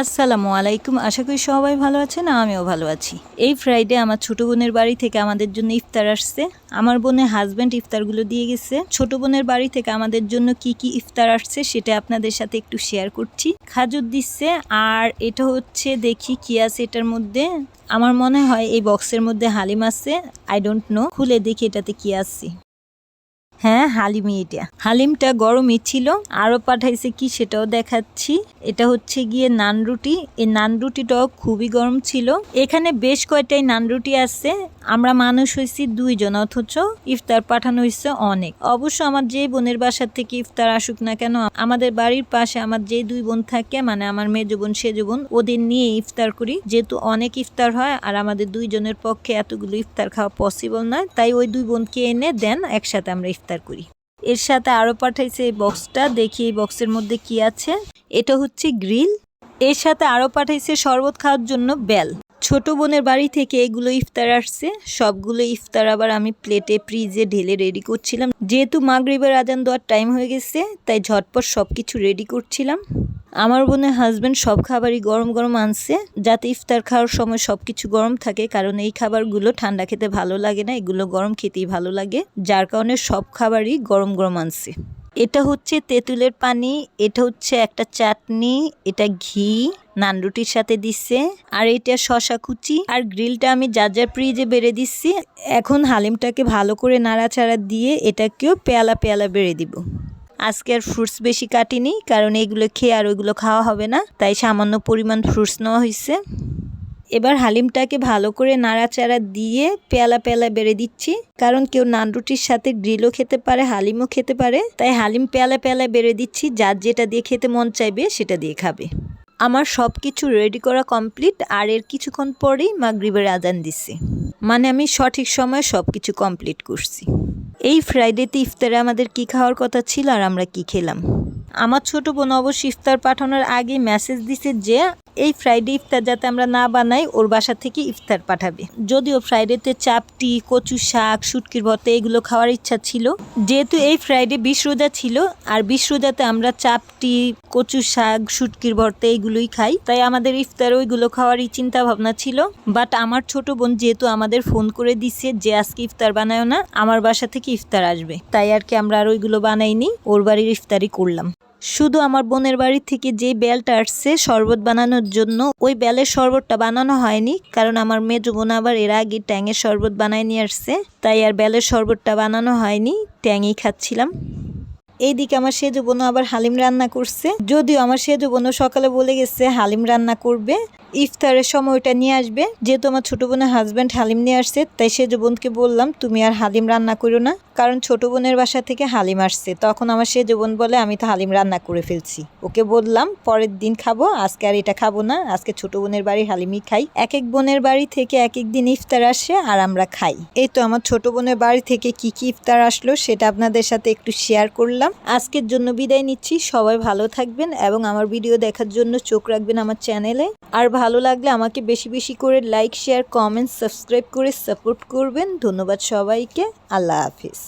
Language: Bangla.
আসসালামু আলাইকুম। আশা করি সবাই ভালো আছেন, আমিও ভালো আছি। এই ফ্রাইডে আমার ছোট বোনের বাড়ি থেকে আমাদের জন্য ইফতার আসছে। আমার বোনের হাজব্যান্ড ইফতারগুলো দিয়ে গেছে। ছোট বোনের বাড়ি থেকে আমাদের জন্য কি কি ইফতার আসছে সেটা আপনাদের সাথে একটু শেয়ার করছি। খাজুর দিচ্ছে, আর এটা হচ্ছে দেখি কি আছে এটার মধ্যে। আমার মনে হয় এই বক্সের মধ্যে হালিম আছে আই ডোন্ট নো খুলে দেখি এটাতে কি আছে। হ্যাঁ হালিমি এটা। হালিমটা গরমই ছিল, আরও পাঠাইছে কি সেটাও দেখাচ্ছি। এটা হচ্ছে গিয়ে নান রুটি। এই নান রুটিটাও খুবই গরম ছিল। এখানে বেশ কয়টাই নান রুটি আছে, আমরা মানুষ হয়েছি দুইজন, অথচ ইফতার পাঠানো হয়েছে অনেক। অবশ্য আমার যে বোনের বাসার থেকে ইফতার আসুক না কেন, আমাদের বাড়ির পাশে আমার যে দুই বোন থাকে মানে আমার মেজ বোন, সেজ বোন, ওদের নিয়ে ইফতার করি। যেহেতু অনেক ইফতার হয়, আর আমাদের দুইজনের পক্ষে এতগুলো ইফতার খাওয়া পসিবল নয়, তাই ওই দুই বোনকে এনে দেন, একসাথে আমরা ইফতার করি। এর সাথে আরও পাঠাইছে এই বক্সটা, দেখি এই বক্সের মধ্যে কি আছে। এটা হচ্ছে গ্রিল। এর সাথে আরও পাঠাইছে শরবত খাওয়ার জন্য বেল। ছোট বোনের বাড়ি থেকে এগুলো ইফতার আসছে। সবগুলো ইফতার আবার আমি প্লেটে, ফ্রিজে ঢেলে রেডি করছিলাম। যেহেতু মাগরিবের আজান দেওয়ার টাইম হয়ে গেছে, তাই ঝটপট সব কিছু রেডি করছিলাম। আমার বোনের হাজব্যান্ড সব খাবারই গরম গরম আনছে। যাতে ইফতার খাওয়ার সময় সব কিছু গরম থাকে, কারণ এই খাবারগুলো ঠান্ডা খেতে ভালো লাগে না, এগুলো গরম খেতেই ভালো লাগে। যার কারণে সব খাবারই গরম গরম আনছে। এটা হচ্ছে তেঁতুলের পানি, এটা হচ্ছে একটা চাটনি, এটা ঘি, নান রুটির সাথে দিচ্ছে আর এটা শশা কুচি। আর গ্রিলটা আমি যার যার ফ্রিজে বেড়ে দিচ্ছি এখন হালিমটাকে ভালো করে নাড়াচাড়া দিয়ে এটাকেও পেয়ালা পেয়ালা বেড়ে দিব। আজকে আর ফ্রুটস বেশি কাটিনি, কারণ এগুলো খেয়ে আর ওইগুলো খাওয়া হবে না, তাই সামান্য পরিমাণ ফ্রুটস নেওয়া হয়েছে এবার হালিমটাকে ভালো করে নাড়াচাড়া দিয়ে পেয়ালা পেয়ালা বেড়ে দিচ্ছি, কারণ কেউ নান রুটির সাথে গ্রিলও খেতে পারে, হালিমও খেতে পারে, তাই হালিম পেয়ালা পেয়ালা বেড়ে দিচ্ছি, যার যেটা দিয়ে খেতে মন চাইবে সেটা দিয়ে খাবে। আমার সব কিছু রেডি করা কমপ্লিট আর এর কিছুক্ষণ পরেই মাগরিবের আজান দিচ্ছে। মানে আমি সঠিক সময় সব কিছু কমপ্লিট করছি। এই ফ্রাইডেতে ইফতারে আমাদের কি খাওয়ার কথা ছিল আর আমরা কি খেলাম? আমার ছোট বোন অবশ্য ইফতার পাঠানোর আগে মেসেজ দিছে যে, এই ফ্রাইডে ইফতার যাতে আমরা না বানাই, ওর বাসা থেকে ইফতার পাঠাবে। যদিও ফ্রাইডেতে চাপটি কচু শাক, শুটকির ভর্তা, এগুলো খাওয়ার ইচ্ছা ছিল। যেহেতু এই ফ্রাইডে বিশ রোজা ছিল, আর বিশ রোজাতে আমরা চাপটি কচু শাক, শুটকির ভর্তা, এগুলোই খাই। তাই আমাদের ইফতার ওইগুলো খাওয়ারই চিন্তা ভাবনা ছিল। বাট আমার ছোট বোন যেহেতু আমাদের ফোন করে দিছে যে, আজকে ইফতার বানায় না, আমার বাসা থেকে ইফতার আসবে। তাই আর কি আমরা আর ওইগুলো বানাইনি, ওর বাড়ির ইফতারই করলাম। শুধু আমার বোনের বাড়ি থেকে যে বেলটা আসছে শরবত বানানোর জন্য, ওই বেলের শরবতটা বানানো হয়নি, কারণ আমার মেজো বোন আবার এর আগে ট্যাঙের শরবত বানায় নিয়ে আসছে, তাই আর বেলের শরবতটা বানানো হয়নি, ট্যাঙেই খাচ্ছিলাম। এইদিকে আমার সেজো বোনও আবার হালিম রান্না করছে, যদিও আমার সেজো বোনও সকালে বলে গেছে হালিম রান্না করবে ইফতারের সময় ওটা নিয়ে আসবে। যেহেতু আমার ছোট বোনের হাজব্যান্ড হালিম নিয়ে আসছে, তাই সেজো বোনকে বললাম, তুমি আর হালিম রান্না করো না। কারণ ছোট বোনের বাসা থেকে হালিম আসছে। তখন আমার সেজো বোন বলে, আমি তো হালিম রান্না করে ফেলছি। ওকে বললাম, পরের দিন খাব, আজকে আর এটা খাব না। আজকে ছোট বোনের বাড়ি হালিমই খাই। এক এক বোনের বাড়ি থেকে এক এক দিন ইফতার আসে আর আমরা খাই। এই তো আমার ছোট বোনের বাড়ি থেকে কি কি ইফতার আসলো সেটা আপনাদের সাথে একটু শেয়ার করলাম। আজকের জন্য বিদায় নিচ্ছি। সবাই ভালো থাকবেন এবং আমার ভিডিও দেখার জন্য চোখ রাখবেন আমার চ্যানেলে আর ভালো লাগলে আমাকে বেশি বেশি করে লাইক শেয়ার কমেন্ট সাবস্ক্রাইব করে সাপোর্ট করবেন। ধন্যবাদ সবাইকে। আল্লাহ হাফিজ।